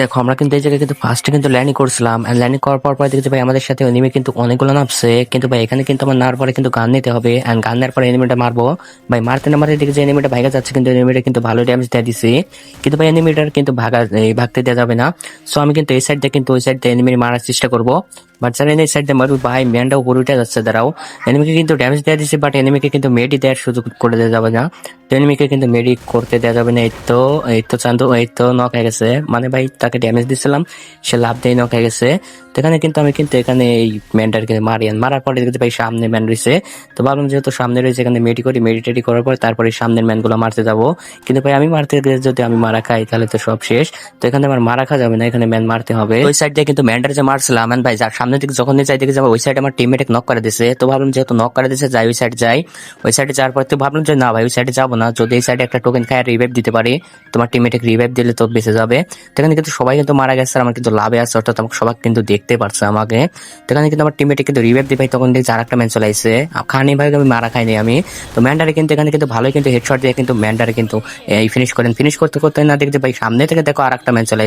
দেখো, আমরা কিন্তু এই জায়গায় কিন্তু ফার্স্টে কিন্তু ল্যান্ডিং করছিলাম ল্যান্ডিং করার পর পরে দেখছি ভাই, আমাদের সাথে এনিমি কিন্তু অনেকগুলো নামছে, কিন্তু ভাই, এখানে কিন্তু আমার নার পরে কিন্তু গান নিতে হবে অ্যান্ড গান নেওয়ার পরে এনিমিটা মারবো। ভাই, মারতে না মারতে দেখেছি এনিমিটা ভাইগা যাচ্ছে, কিন্তু এনিমিটা কিন্তু ভালো ড্যামেজ দিয়ে দিছি। কিন্তু ভাই এনিমিটার কিন্তু ভাগা ভাগতে দেওয়া যাবে না। সো আমি কিন্তু এই সাইড দিয়ে কিন্তু, ওই সাইড দিয়ে এনিমি মারার চেষ্টা করব। বাট স্যার এই সাইড দিয়ে মারবো ভাই ম্যানটা উপরে উঠে যাচ্ছে দাঁড়াও এনিমিকে কিন্তু ড্যামেজ দেওয়া দিচ্ছে বাট এনিমিকে কিন্তু মেডি দেওয়ার সুযোগ করে দেওয়া যাবে না তো এনিমিকে কিন্তু মেডি করতে দেওয়া যাবে না এই তো এই তো চান্দু এই তো নক হয়ে গেছে মানে ভাই তাকে ড্যামেজ দিছিলাম সে লাভ দিয়ে নক হয়ে গেছে তো এখানে কিন্তু আমি কিন্তু এখানে এই ম্যানটার কিন্তু মারি মারার পরে দেখতে ভাই সামনে ম্যান রয়েছে তো ভাবলাম যেহেতু সামনে রয়েছে এখানে মেডি করি মেডিটেডি করার পর তারপরে সামনের ম্যানগুলো মারতে যাব কিন্তু ভাই আমি মারতে গেলে যদি আমি মারা খাই তাহলে তো সব শেষ তো এখানে আমার মারা খাওয়া যাবে না এখানে ম্যান মারতে হবে ওই সাইড দিয়ে কিন্তু ম্যানটার যে মারছিলাম ভাই যার সামনে দিকে যখন চাই দিকে যাব, ওই সাইডে আমার টিমমেট নক করে দিছে। তো ভাবলাম যেহেতু নক করে দিছে, যাই ওই সাইড যাই। ওই সাইডে যাওয়ার পর তো ভাবলাম যে, না ভাই, ওই সাইডে যাব না। যদি এই সাইডে একটা টোকেন খায় রিভাইভ দিতে পারি। তোমার টিমমেটে রিভাইভ দিলে তো বেঁচে যাবে। সেখানে কিন্তু সবাই কিন্তু মারা গেছে আমার কিন্তু লাভে আছে, অর্থাৎ আমাকে সবাই কিন্তু দেখতে পারছে আমাকে। সেখানে কিন্তু আমার টিমমেটে কিন্তু রিভাইভ দিই ভাই তখন দেখছি আর একটা ম্যান চলে খানি ভাই আমি মারা খাইনি আমি। তো ম্যান্ডারে কিন্তু এখানে কিন্তু ভালোই কিন্তু হেডশট দিয়ে কিন্তু ম্যান্ডারে কিন্তু এই ফিনিশ করেন। ফিনিশ করতে করতে না দেখতে ভাই, সামনে থেকে দেখো আর একটা ম্যান চলে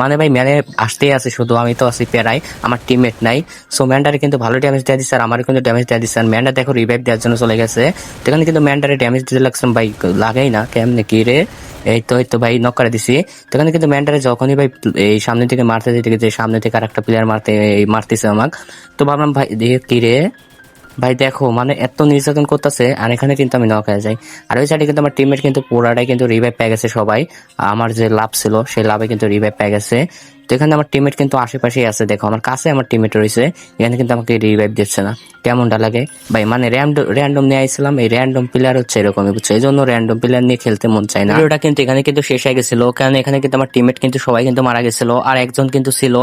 মানে ভাই ম্যানে আসতেই আছে, শুধু আমি তো আছি প্যারাই আমার টিমমেট নাই। সো ম্যান্ডারে কিন্তু ভালো ড্যামেজ দেওয়া দিচ্ছে আর আমারও কিন্তু ড্যামেজ দেওয়া দিচ্ছে আর ম্যান্ডার দেখো রিভাইভ দেওয়ার জন্য চলে গেছে। তো এখানে কিন্তু ম্যান্ডারে ড্যামেজ দিতে লাগছে। ভাই, লাগাই না। কেমনে, কি রে? এই তো এই তো, ভাই নক করে দিছি। তো এখানে কিন্তু ম্যান্ডারে যখনই ভাই, এই সামনে থেকে মারতে যেতে যে সামনে থেকে আর একটা প্লেয়ার মারতে মারতেছে আমাকে। তো ভাবলাম, ভাই কি রে? ভাই, দেখো মানে এত নির্যাতন করতেছে আর এখানে কিন্তু আমি নক হয়ে যাই। আর ওই সাইডে কিন্তু আমার টিমমেট কিন্তু পুরাটাই কিন্তু রিভাইভ পেয়ে গেছে সবাই। আমার যে লাভ ছিল, সেই লাভে কিন্তু রিভাইভ পেয়ে গেছে। তো এখানে আমার টিমেট কিন্তু আশেপাশেই আছে, দেখো, আমার কাছে আমার টিমেট রয়েছে, এখানে কিন্তু আমাকে রিভাইভ দিচ্ছে না। কেমনটা লাগে? ভাই মানে র্যান্ডম র্যান্ডম নিয়ে আইছিলাম, এই র্যান্ডম প্লেয়ার হচ্ছে এরকমই, বুঝছ? এই জন্য র্যান্ডম প্লেয়ার নিয়ে খেলতে মন চায় না। ভিডিওটা কিন্তু এখানে কিন্তু শেষ হয়ে গেছিল, কারণ এখানে কিন্তু আমার টিমেট কিন্তু সবাই কিন্তু মারা গেছিল, আর একজন কিন্তু ছিল,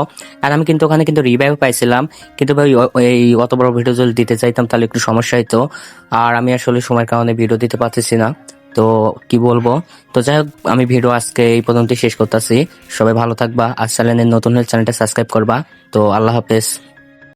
আর আমি কিন্তু ওখানে কিন্তু রিভাইভ পাইছিলাম। কিন্তু ভাই এই অত বড় ভিডিও যদি দিতে চাইতাম, তাহলে একটু সমস্যা হতো আর আমি আসলে সময়ের কারণে ভিডিও দিতে পারতেছি না। তো কি বলব? তো যাই হোক আমি ভিডিও আজকে এই পর্যন্তই শেষ করতেছি। সবাই ভালো থাকবা। আর চ্যানেলের নতুন হলে চ্যানেলটা সাবস্ক্রাইব করবা। তো আল্লাহ হাফেজ।